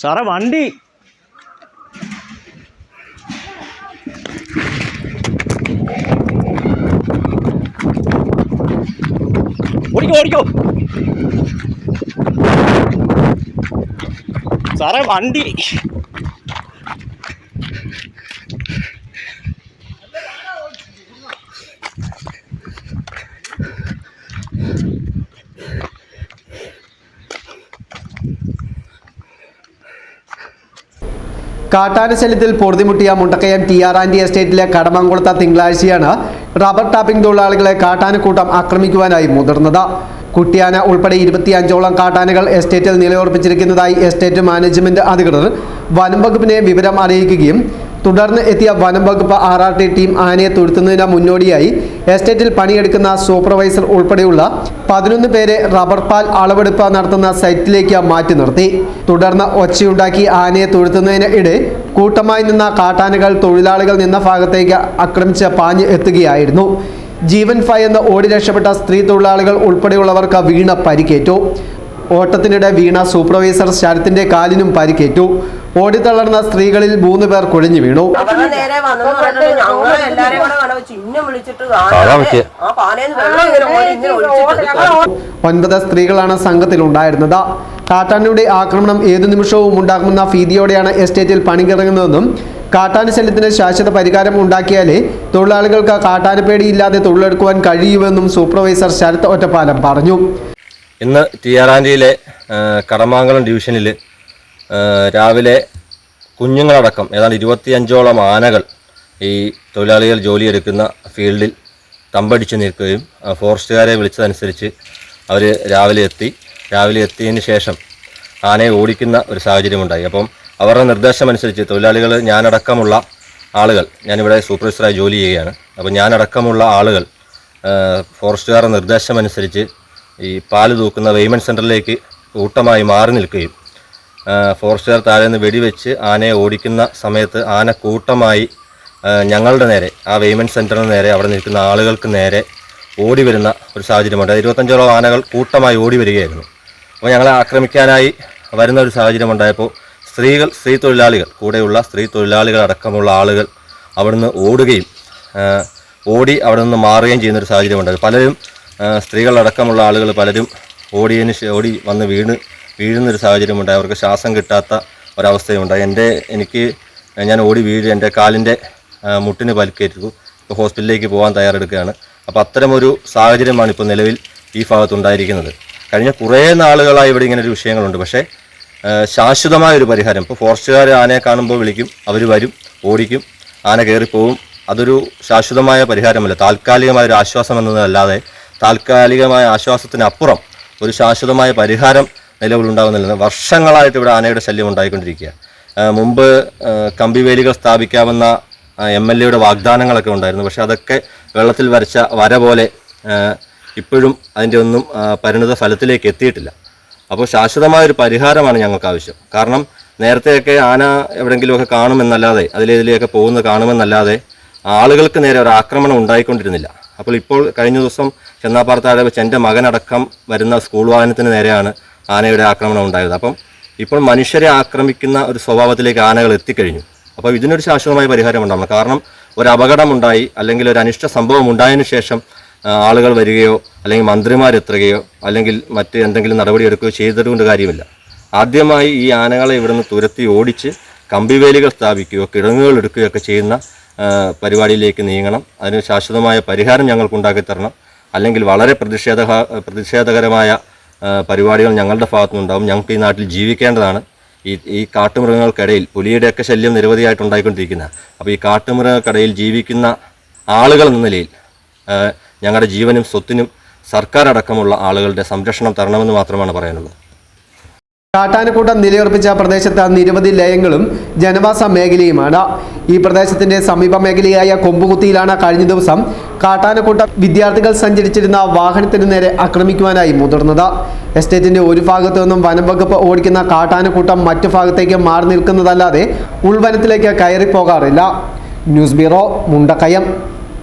സാറേ വണ്ടി. ഓടിക്കോ ഓടിക്കോ. സാറേ വണ്ടി. കാട്ടാനശല്യത്തിൽ പൊറുതിമുട്ടിയ Mundakayam T R and T എസ്റ്റേറ്റിലെ കടമംകുളത്ത തിങ്കളാഴ്ചയാണ് റബ്ബർ ടാപ്പിംഗ് തൊഴിലാളികളെ കാട്ടാനക്കൂട്ടം ആക്രമിക്കുവാനായി മുതിർന്നത്. കുട്ടിയാന ഉൾപ്പെടെ ഇരുപത്തിയഞ്ചോളം കാട്ടാനകൾ എസ്റ്റേറ്റിൽ നിലയുറപ്പിച്ചിരിക്കുന്നതായി എസ്റ്റേറ്റ് മാനേജ്മെന്റ് അധികൃതർ വനം വകുപ്പിനെ വിവരം അറിയിക്കുകയും തുടർന്ന് എത്തിയ വനം വകുപ്പ് ആർ ആർ ടി ടീം ആനയെ തുരുത്തുന്നതിന് മുന്നോടിയായി എസ്റ്റേറ്റിൽ പണിയെടുക്കുന്ന സൂപ്പർവൈസർ ഉൾപ്പെടെയുള്ള പതിനൊന്ന് പേരെ റബ്ബർ പാൽ അളവെടുപ്പ് നടത്തുന്ന സൈറ്റിലേക്ക് മാറ്റി നിർത്തി. തുടർന്ന് ഒച്ചയുണ്ടാക്കി ആനയെ തുരുത്തുന്നതിന് ഇടെ കൂട്ടമായി നിന്ന കാട്ടാനകൾ തൊഴിലാളികൾ നിന്ന ഭാഗത്തേക്ക് ആക്രമിച്ച് പാഞ്ഞ് എത്തുകയായിരുന്നു. ജീവൻ ഭയന്ന് ഓടി രക്ഷപ്പെട്ട സ്ത്രീ തൊഴിലാളികൾ ഉൾപ്പെടെയുള്ളവർക്ക് വീണ പരിക്കേറ്റു. ഓട്ടത്തിനിടെ വീണ സൂപ്പർവൈസർ ശരത്തിന്റെ കാലിനും പരിക്കേറ്റു. ഓടിത്തളർന്ന സ്ത്രീകളിൽ മൂന്ന് പേർ കുഴഞ്ഞു വീണു. ഒൻപത് സ്ത്രീകളാണ് സംഘത്തിലുണ്ടായിരുന്നത്. കാട്ടാനയുടെ ആക്രമണം ഏതു നിമിഷവും ഉണ്ടാകുമെന്ന ഭീതിയോടെയാണ് എസ്റ്റേറ്റിൽ പണികിറങ്ങുന്നതെന്നും കാട്ടാന ശല്യത്തിന് ശാശ്വത പരിഹാരം ഉണ്ടാക്കിയാലേ തൊഴിലാളികൾക്ക് കാട്ടാനപ്പേടിയില്ലാതെ തൊഴിലെടുക്കുവാൻ കഴിയുമെന്നും സൂപ്പർവൈസർ ശരത് ഒറ്റപ്പാലം പറഞ്ഞു. ഇന്ന് ടിയാറാൻഡിയിലെ കടമാങ്കലം ഡിവിഷനിൽ രാവിലെ കുഞ്ഞുങ്ങളടക്കം ഏതാണ്ട് ഇരുപത്തിയഞ്ചോളം ആനകൾ ഈ തൊഴിലാളികൾ ജോലിയെടുക്കുന്ന ഫീൽഡിൽ തമ്പടിച്ച് നിൽക്കുകയും ഫോറസ്റ്റുകാരെ വിളിച്ചതനുസരിച്ച് അവർ രാവിലെ എത്തി. രാവിലെ എത്തിയതിന് ശേഷം ആനയെ ഓടിക്കുന്ന ഒരു സാഹചര്യമുണ്ടായി. അപ്പം അവരുടെ നിർദ്ദേശമനുസരിച്ച് തൊഴിലാളികൾ ഞാനടക്കമുള്ള ആളുകൾ ഞാനിവിടെ സൂപ്പർവൈസറായി ജോലി ചെയ്യുകയാണ്. അപ്പോൾ ഞാനടക്കമുള്ള ആളുകൾ ഫോറസ്റ്റുകാരുടെ നിർദ്ദേശമനുസരിച്ച് ഈ പാൽ തൂക്കുന്ന വെയ്മൻ സെന്ററിലേക്ക് കൂട്ടമായി മാറി നിൽക്കുകയും ഫോറസ്റ്റുകാർ താഴെ നിന്ന് വെടിവെച്ച് ആനയെ ഓടിക്കുന്ന സമയത്ത് ആന കൂട്ടമായി ഞങ്ങളുടെ നേരെ ആ വെയ്മൻ സെന്ററിന് നേരെ അവിടെ നിൽക്കുന്ന ആളുകൾക്ക് നേരെ ഓടി വരുന്ന ഒരു സാഹചര്യമുണ്ട്. ഇരുപത്തഞ്ചോളം ആനകൾ കൂട്ടമായി ഓടി വരികയായിരുന്നു. അപ്പോൾ ഞങ്ങളെ ആക്രമിക്കാനായി വരുന്ന ഒരു സാഹചര്യം ഉണ്ടായപ്പോൾ സ്ത്രീകൾ സ്ത്രീ തൊഴിലാളികൾ കൂടെയുള്ള സ്ത്രീ തൊഴിലാളികൾ അടക്കമുള്ള ആളുകൾ അവിടുന്ന് ഓടുകയും ഓടി അവിടെ നിന്ന് മാറുകയും ചെയ്യുന്ന ഒരു സാഹചര്യം ഉണ്ടായി പലരും സ്ത്രീകളടക്കമുള്ള ആളുകൾ പലരും ഓടിയതിന് ഓടി വന്ന് വീണ് വീഴുന്നൊരു സാഹചര്യമുണ്ടായി. അവർക്ക് ശ്വാസം കിട്ടാത്ത ഒരവസ്ഥയുണ്ടായി എന്റെ എനിക്ക് ഞാൻ ഓടി വീഴ് എന്റെ കാലിന്റെ മുട്ടിന് പലിക്കേറ്റു ഇപ്പോൾ ഹോസ്പിറ്റലിലേക്ക് പോകാൻ തയ്യാറെടുക്കുകയാണ്. അപ്പോൾ അത്തരമൊരു സാഹചര്യമാണ് ഇപ്പോൾ നിലവിൽ ഈ ഭാഗത്തുണ്ടായിരിക്കുന്നത്. കഴിഞ്ഞ കുറേ നാളുകളായി ഇവിടെ ഇങ്ങനെ ഒരു വിഷയങ്ങളുണ്ട്. പക്ഷേ ശാശ്വതമായ ഒരു പരിഹാരം. ഇപ്പോൾ ഫോറസ്റ്റുകാർ ആനയെ കാണുമ്പോൾ വിളിക്കും അവർ വരും ഓടിക്കും ആന കയറിപ്പോവും. അതൊരു ശാശ്വതമായ പരിഹാരമല്ല. താൽക്കാലികമായ ഒരു ആശ്വാസം എന്നതല്ലാതെ താൽക്കാലികമായ ആശ്വാസത്തിനപ്പുറം ഒരു ശാശ്വതമായ പരിഹാരം നിലവിലുണ്ടാകുന്നില്ല വർഷങ്ങളായിട്ട് ഇവിടെ ആനയുടെ ശല്യം ഉണ്ടായിക്കൊണ്ടിരിക്കുക. മുമ്പ് കമ്പിവേലികൾ സ്ഥാപിക്കാമെന്ന എം എൽ എയുടെ വാഗ്ദാനങ്ങളൊക്കെ ഉണ്ടായിരുന്നു. പക്ഷെ അതൊക്കെ വെള്ളത്തിൽ വരച്ച വര പോലെ ഇപ്പോഴും അതിന്റെ ഒന്നും പരിണിത ഫലത്തിലേക്ക് എത്തിയിട്ടില്ല. അപ്പോൾ ശാശ്വതമായ ഒരു പരിഹാരമാണ് ഞങ്ങൾക്ക് ആവശ്യം. കാരണം നേരത്തെയൊക്കെ ആന എവിടെയെങ്കിലുമൊക്കെ കാണുമെന്നല്ലാതെ അതിലേതിലെയൊക്കെ പോകുന്നത് കാണുമെന്നല്ലാതെ ആളുകൾക്ക് നേരെ ഒരു ആക്രമണം ഉണ്ടായിക്കൊണ്ടിരുന്നില്ല. അപ്പോൾ ഇപ്പോൾ കഴിഞ്ഞ ദിവസം ചെന്നാപ്പാറത്താഴെ വെച്ച് എന്റെ മകനടക്കം വരുന്ന സ്കൂൾ വാഹനത്തിന് നേരെയാണ് ആനയുടെ ആക്രമണം ഉണ്ടായത്. അപ്പം ഇപ്പോൾ മനുഷ്യരെ ആക്രമിക്കുന്ന ഒരു സ്വഭാവത്തിലേക്ക് ആനകൾ എത്തിക്കഴിഞ്ഞു. അപ്പോൾ ഇതിനൊരു ശാശ്വതമായ പരിഹാരം ഉണ്ടാവണം. കാരണം ഒരു അപകടമുണ്ടായി അല്ലെങ്കിൽ ഒരു അനിഷ്ട സംഭവം ഉണ്ടായതിനു ശേഷം ആളുകൾ വരികയോ അല്ലെങ്കിൽ മന്ത്രിമാരെത്തുകയോ അല്ലെങ്കിൽ മറ്റ് എന്തെങ്കിലും നടപടിയെടുക്കുകയോ ചെയ്തതുകൊണ്ട് കാര്യമില്ല. ആദ്യമായി ഈ ആനകളെ ഇവിടുന്ന് തുരത്തി ഓടിച്ച് കമ്പിവേലികൾ സ്ഥാപിക്കുകയോ കിടങ്ങുകൾ എടുക്കുകയോ ഒക്കെ ചെയ്യുന്ന പരിപാടിയിലേക്ക് നീങ്ങണം. അതിന് ശാശ്വതമായ പരിഹാരം ഞങ്ങൾക്ക് ഉണ്ടാക്കി തരണം. അല്ലെങ്കിൽ വളരെ പ്രതിഷേധ പ്രതിഷേധകരമായ പരിപാടികൾ ഞങ്ങളുടെ ഭാഗത്തുനിന്നുണ്ടാവും. ഞങ്ങൾക്ക് ഈ നാട്ടിൽ ജീവിക്കേണ്ടതാണ്. ഈ ഈ കാട്ടുമൃഗങ്ങൾക്കിടയിൽ പുലിയുടെയൊക്കെ ശല്യം നിരവധിയായിട്ട് ഉണ്ടായിക്കൊണ്ടിരിക്കുന്ന അപ്പോൾ ഈ കാട്ടുമൃഗങ്ങൾക്കിടയിൽ ജീവിക്കുന്ന ആളുകൾ എന്ന നിലയിൽ ഞങ്ങളുടെ ജീവനും സ്വത്തിനും സർക്കാർ അടക്കമുള്ള ആളുകളുടെ സംരക്ഷണം തരണമെന്ന് മാത്രമാണ് പറയാനുള്ളത്. കാട്ടാനക്കൂട്ടം നിലയുറപ്പിച്ച പ്രദേശത്ത് നിരവധി ലയങ്ങളും ജനവാസ മേഖലയുമാണ്. ഈ പ്രദേശത്തിന്റെ സമീപ മേഖലയായ കൊമ്പുകുത്തിയിലാണ് കഴിഞ്ഞ ദിവസം കാട്ടാനക്കൂട്ടം വിദ്യാർത്ഥികൾ സഞ്ചരിച്ചിരുന്ന വാഹനത്തിന് നേരെ ആക്രമിക്കുവാനായി മുതിർന്നത്. എസ്റ്റേറ്റിന്റെ ഒരു ഭാഗത്തു നിന്നും വനംവകുപ്പ് ഓടിക്കുന്ന കാട്ടാനക്കൂട്ടം മറ്റു ഭാഗത്തേക്ക് മാറി നിൽക്കുന്നതല്ലാതെ ഉൾവനത്തിലേക്ക് കയറി പോകാറില്ല ന്യൂസ് ബ്യൂറോ മുണ്ടക്കയം.